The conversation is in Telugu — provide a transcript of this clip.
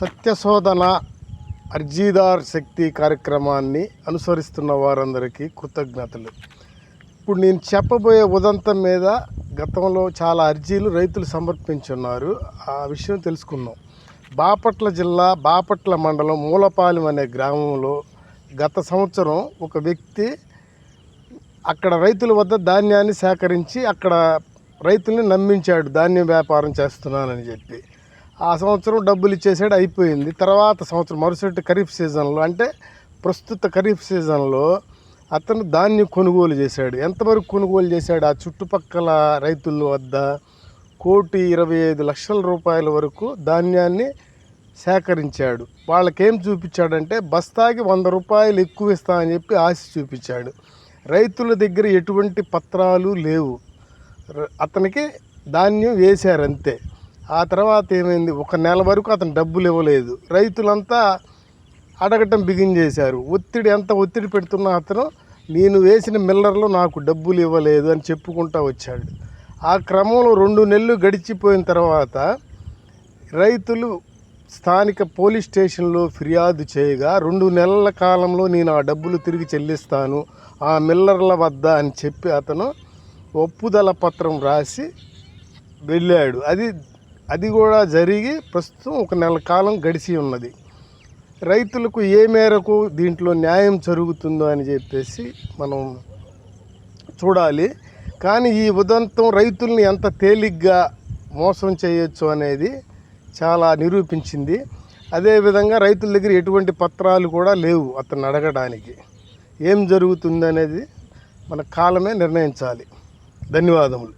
సత్యశోధన అర్జీదార్ శక్తి కార్యక్రమాన్ని అనుసరిస్తున్న వారందరికీ కృతజ్ఞతలు. ఇప్పుడు నేను చెప్పబోయే ఉదంతం మీద గతంలో చాలా అర్జీలు రైతులు సమర్పించున్నారు. ఆ విషయం తెలుసుకుందాం. బాపట్ల జిల్లా బాపట్ల మండలం మూలపాలెం అనే గ్రామంలో గత సంవత్సరం ఒక వ్యక్తి అక్కడ రైతుల వద్ద ధాన్యాన్ని సేకరించి అక్కడ రైతుల్ని నమ్మించాడు. ధాన్యం వ్యాపారం చేస్తున్నానని చెప్పి. ఆ సంవత్సరం డబ్బులు ఇచ్చేసాడు అయిపోయింది. తర్వాత సంవత్సరం మరుసటి ఖరీఫ్ సీజన్లో అంటే ప్రస్తుత ఖరీఫ్ సీజన్లో అతను ధాన్యం కొనుగోలు చేశాడు. ఎంతవరకు కొనుగోలు చేశాడు? ఆ చుట్టుపక్కల రైతుల వద్ద కోటి ఇరవై ఐదు లక్షల రూపాయల వరకు ధాన్యాన్ని సేకరించాడు. వాళ్ళకేం చూపించాడంటే బస్తాకి వంద రూపాయలు ఎక్కువ ఇస్తా అని చెప్పి ఆశ చూపించాడు. రైతుల దగ్గర ఎటువంటి పత్రాలు లేవు. అతనికి ధాన్యం వేశారు అంతే. ఆ తర్వాత ఏమైంది? ఒక నెల వరకు అతను డబ్బులు ఇవ్వలేదు. రైతులంతా అడగటం బిగిన్ చేశారు ఒత్తిడి ఎంత ఒత్తిడి పెడుతున్నా అతను నేను వేసిన మిల్లర్లో నాకు డబ్బులు ఇవ్వలేదు అని చెప్పుకుంటా వచ్చాడు. ఆ క్రమంలో రెండు నెలలు గడిచిపోయిన తర్వాత రైతులు స్థానిక పోలీస్ స్టేషన్లో ఫిర్యాదు చేయగా రెండు నెలల కాలంలో నేను ఆ డబ్బులు తిరిగి చెల్లిస్తాను ఆ మిల్లర్ల వద్ద అని చెప్పి అతను ఒప్పుదల పత్రం రాసి వెళ్ళాడు. అది అది కూడా జరిగి ప్రస్తుతం ఒక నెల కాలం గడిచి ఉన్నది. రైతులకు ఏ మేరకు దీంట్లో న్యాయం జరుగుతుందో అని చెప్పేసి మనం చూడాలి. కానీ ఈ ఉదంతం రైతుల్ని ఎంత తేలిగ్గా మోసం చేయొచ్చు అనేది చాలా నిరూపించింది. అదేవిధంగా రైతుల దగ్గర ఎటువంటి పత్రాలు కూడా లేవు అతను అడగడానికి. ఏం జరుగుతుంది అనేది మన కాలమే నిర్ణయించాలి. ధన్యవాదములు.